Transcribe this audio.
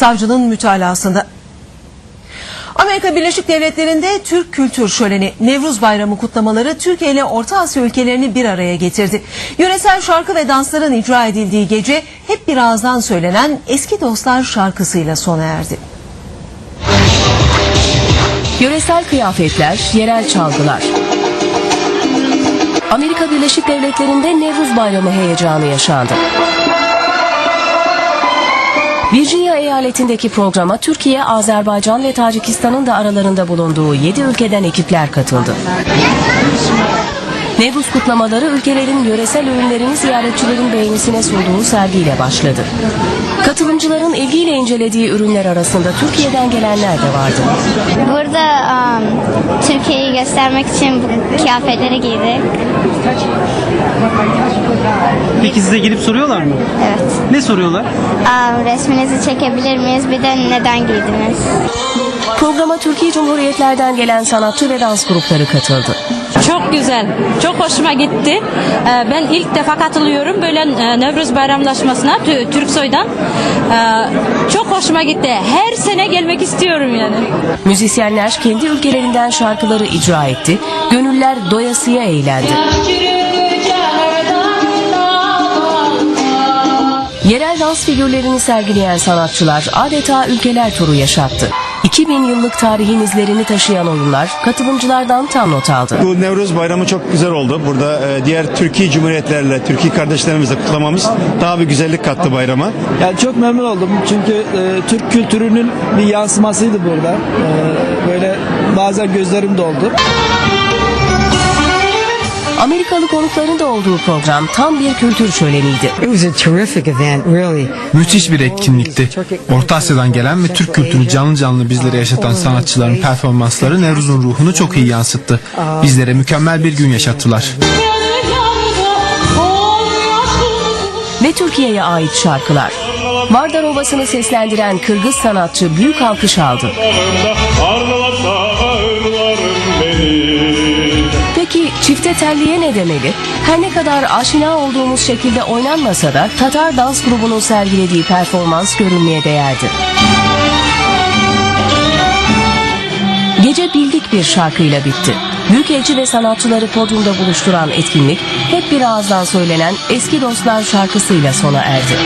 savcının mütalasında. Amerika Birleşik Devletleri'nde Türk Kültür Şöleni Nevruz Bayramı kutlamaları Türkiye ile Orta Asya ülkelerini bir araya getirdi. Yöresel şarkı ve dansların icra edildiği gece hep bir ağızdan söylenen Eski Dostlar şarkısıyla sona erdi. Yöresel kıyafetler, yerel çalgılar. Amerika Birleşik Devletleri'nde Nevruz Bayramı heyecanı yaşandı. Virginia eyaletindeki programa Türkiye, Azerbaycan ve Tacikistan'ın da aralarında bulunduğu 7 ülkeden ekipler katıldı. Nevruz kutlamaları ülkelerin yöresel ürünlerini ziyaretçilerin beğenisine sunduğu sergiyle başladı. Katılımcıların ilgiyle incelediği ürünler arasında Türkiye'den gelenler de vardı. Burada um, Türkiye'yi göstermek için bu kıyafetleri giydik. Peki size gelip soruyorlar mı? Evet. Ne soruyorlar? Um, resminizi çekebilir miyiz? Bir de neden giydiniz? Programa Türkiye Cumhuriyetlerden gelen sanatçı ve dans grupları katıldı. Çok güzel. Çok hoşuma gitti. Ee, Ben ilk defa katılıyorum böyle e, Nevruz Bayramlaşmasına Tü- Türksoy'dan. Ee, Çok hoşuma gitti. Her sene gelmek istiyorum yani. Müzisyenler kendi ülkelerinden şarkıları icra etti. Gönüller doyasıya eğlendi. Yerel dans figürlerini sergileyen sanatçılar adeta ülkeler turu yaşattı. 2000 yıllık tarihin izlerini taşıyan oyunlar katılımcılardan tam not aldı. Bu Nevruz Bayramı çok güzel oldu. Burada e, diğer Türkiye Cumhuriyetlerle, Türkiye kardeşlerimizle kutlamamız daha bir güzellik kattı bayrama. Yani çok memnun oldum çünkü e, Türk kültürünün bir yansımasıydı burada. E, böyle bazen gözlerim doldu. Amerikalı konukların da olduğu program tam bir kültür şöleniydi. It was a terrific event, really. Müthiş bir etkinlikti. Orta Asya'dan gelen ve Türk kültürünü canlı canlı bizlere yaşatan sanatçıların performansları Nevruz'un ruhunu çok iyi yansıttı. Bizlere mükemmel bir gün yaşattılar. ve Türkiye'ye ait şarkılar. Vardar Ovası'nı seslendiren Kırgız sanatçı büyük alkış aldı. Çifte telliye ne demeli? Her ne kadar aşina olduğumuz şekilde oynanmasa da Tatar dans grubunun sergilediği performans görülmeye değerdi. Gece bildik bir şarkıyla bitti. Büyükelçi ve sanatçıları podyumda buluşturan etkinlik hep bir ağızdan söylenen Eski Dostlar şarkısıyla sona erdi.